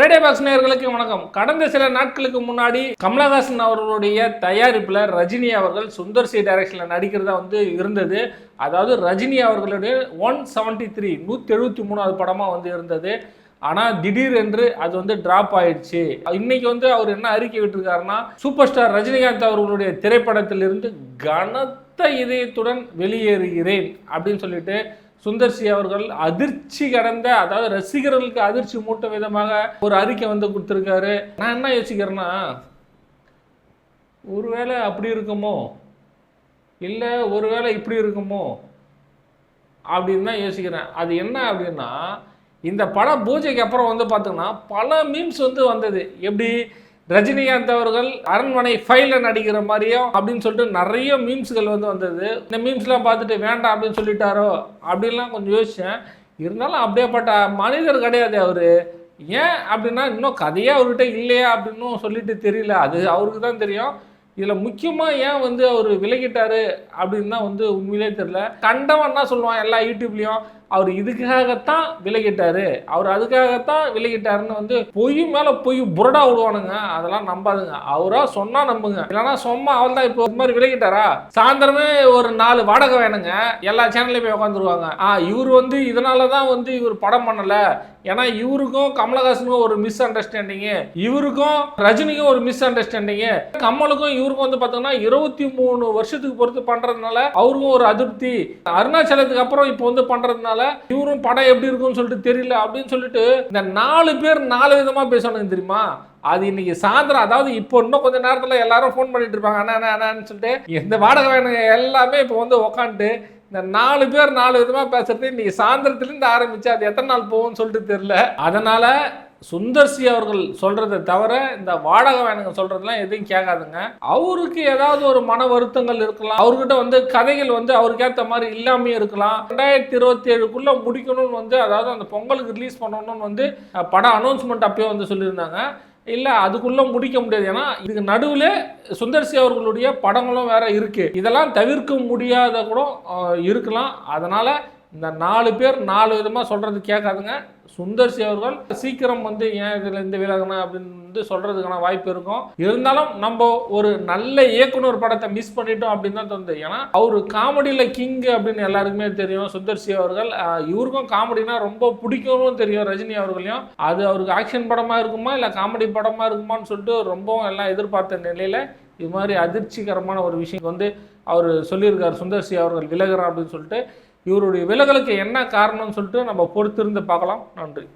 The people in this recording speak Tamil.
ரேடியோ பாக்ஸ் நேர்களுக்கு வணக்கம். கடந்த சில நாட்களுக்கு முன்னாடி கமலஹாசன் அவர்களுடைய தயாரிப்பில் ரஜினி அவர்கள் சுந்தர் சி டைரக்ஷனில் நடிக்கிறதா வந்து இருந்தது. அதாவது ரஜினி அவர்களுடைய ஒன் செவன்ட்டி த்ரீ நூற்றி எழுபத்தி மூணாவது படமாக வந்து இருந்தது. ஆனால் திடீர் என்று அது வந்து டிராப் ஆயிடுச்சு. இன்னைக்கு வந்து அவர் என்ன அறிக்கை விட்டுருக்காருன்னா சூப்பர் ஸ்டார் ரஜினிகாந்த் அவர்களுடைய திரைப்படத்திலிருந்து கனத்த இதயத்துடன் வெளியேறுகிறேன் அப்படின்னு சொல்லிட்டு சுந்தர் சி அவர்கள் அதிர்ச்சி கடந்த அதாவது ரசிகர்களுக்கு அதிர்ச்சி மூட்டும் விதமாக ஒரு அறிக்கை வந்து கொடுத்துருக்காரு. நான் என்ன யோசிக்கிறேன்னா ஒருவேளை அப்படி இருக்குமோ? இல்லை ஒருவேளை இப்படி இருக்குமோ? அப்படின்னு தான் யோசிக்கிறேன். அது என்ன அப்படின்னா இந்த படம் பூஜைக்கு அப்புறம் வந்து பார்த்தோம்னா பல மீம்ஸ் வந்து வந்தது. எப்படி? ரஜினிகாந்த் அவர்கள் அரண்மனை ஃபைல நடிக்கிற மாதிரியும் அப்படின்னு சொல்லிட்டு நிறைய மீம்ஸ்கள் வந்து வந்தது. இந்த மீம்ஸ்லாம் பார்த்துட்டு வேண்டாம் அப்படின்னு சொல்லிட்டாரோ அப்படின்லாம் கொஞ்சம் யோசித்தேன் இருந்தாலும் அப்படியேப்பட்ட மனிதர் கிடையாது அவர். ஏன் அப்படின்னா இன்னும் கதையே அவர்கிட்ட இல்லையா அப்படின்னு சொல்லிட்டு தெரியல. அது அவருக்கு தான் தெரியும். இதில் முக்கியமாக ஏன் வந்து அவர் விலகிட்டார் அப்படின்னு தான் வந்து உண்மையிலே தெரியல. கண்டவன் என்ன சொல்லுவான் எல்லா யூடியூப்லேயும் அவர் இதுக்காகத்தான் விலகிட்டாரு. அவர் அதுக்காகத்தான் விலகிட்டாருன்னு வந்து பொய் மேலே பொய் புரடா விடுவானுங்க. அதெல்லாம் நம்பாதுங்க. அவரா சொன்னா நம்புங்க. இல்லைன்னா சும்மா அவள் தான் இப்போ இது மாதிரி விலகிட்டாரா? சாயந்தரமே ஒரு நாலு வாடகை வேணுங்க. எல்லா சேனல்லையும் போய் உட்காந்துருவாங்க ஆ இவர் வந்து இதனால தான் வந்து இவர் படம் பண்ணல. ஏன்னா இவருக்கும் கமலஹாசனுக்கும் ஒரு மிஸ் அண்டர்ஸ்டாண்டிங்கு இவருக்கும் ரஜினிக்கும் ஒரு மிஸ் அண்டர்ஸ்டாண்டிங்கு கமலுக்கும் இவருக்கும் வந்து பார்த்தோம்னா இருபத்தி மூணு வருஷத்துக்கு பொறுத்து பண்றதுனால அவருக்கும் ஒரு அதிருப்தி. அருணாச்சலத்துக்கு அப்புறம் இப்போ வந்து பண்றதுனால இவரும் படம் எப்படி இருக்கும்னு சொல்லிட்டு தெரியல அப்படின்னு சொல்லிட்டு இந்த நாலு பேர் நாலு விதமா பேசணும் தெரியுமா? அது இன்னைக்கு சாயந்தரம் அதாவது இப்போ இன்னும் கொஞ்ச நேரத்தில் எல்லாரும் ஃபோன் பண்ணிட்டு இருப்பாங்க அண்ணா அண்ணா அண்ணான்னு சொல்லிட்டு இந்த வாடகை வேணுங்க எல்லாமே இப்போ வந்து உக்காந்துட்டு இந்த நாலு பேர் நாலு விதமாக பேசுறது இன்னைக்கு சாயந்தரத்துலேருந்து ஆரம்பிச்சு அது எத்தனை நாள் போகும்னு சொல்லிட்டு தெரியல. அதனால சுந்தர்சி அவர்கள் சொல்றதை தவிர இந்த வாடகை வேணுங்க சொல்றதுலாம் எதையும் கேட்காதுங்க. அவருக்கு ஏதாவது ஒரு மன வருத்தங்கள் இருக்கலாம். அவர்கிட்ட வந்து கதைகள் வந்து அவருக்கு ஏற்ற மாதிரி இல்லாமையே இருக்கலாம். ரெண்டாயிரத்தி இருபத்தி ஏழுக்குள்ள முடிக்கணும்னு வந்து அதாவது அந்த பொங்கலுக்கு ரிலீஸ் பண்ணணும்னு வந்து படம் அனௌன்ஸ்மெண்ட் அப்பயே வந்து சொல்லியிருந்தாங்க. இல்லை அதுக்குள்ளே முடிக்க முடியாது. ஏன்னா இதுக்கு நடுவில் சுந்தர்சி அவர்களுடைய படங்களும் வேற இருக்குது இதெல்லாம் தவிர்க்க முடியாத கூட இருக்கலாம். அதனால் இந்த நாலு பேர் நாலு விதமாக சொல்கிறது கேட்காதுங்க. சுந்தர்சி அவர்கள் சீக்கிரம் வந்து ஏன் இதில் இருந்து விலகணும் அப்படின்னு வந்து சொல்கிறதுக்கான வாய்ப்பு இருக்கும். இருந்தாலும் நம்ம ஒரு நல்ல இயக்குனர் படத்தை மிஸ் பண்ணிட்டோம் அப்படின்னு தான் தோணுது. ஏன்னா அவர் காமெடியில் கிங் அப்படின்னு எல்லாருக்குமே தெரியும். சுந்தர்சி அவர்கள் இவருக்கும் காமெடினா ரொம்ப பிடிக்கும்னு தெரியும் ரஜினி அவர்களையும். அது அவருக்கு ஆக்ஷன் படமாக இருக்குமா இல்லை காமெடி படமாக இருக்குமான்னு சொல்லிட்டு ரொம்பவும் எல்லாம் எதிர்பார்த்த நிலையில் இது மாதிரி அதிர்ச்சிகரமான ஒரு விஷயம் வந்து அவர் சொல்லியிருக்கார். சுந்தர்சி அவர்கள் விலகிறார் அப்படின்னு சொல்லிட்டு இவருடைய விலகலுக்கு என்ன காரணம்னு சொல்லிட்டு நம்ம பொறுத்திருந்து பார்க்கலாம். நன்றி.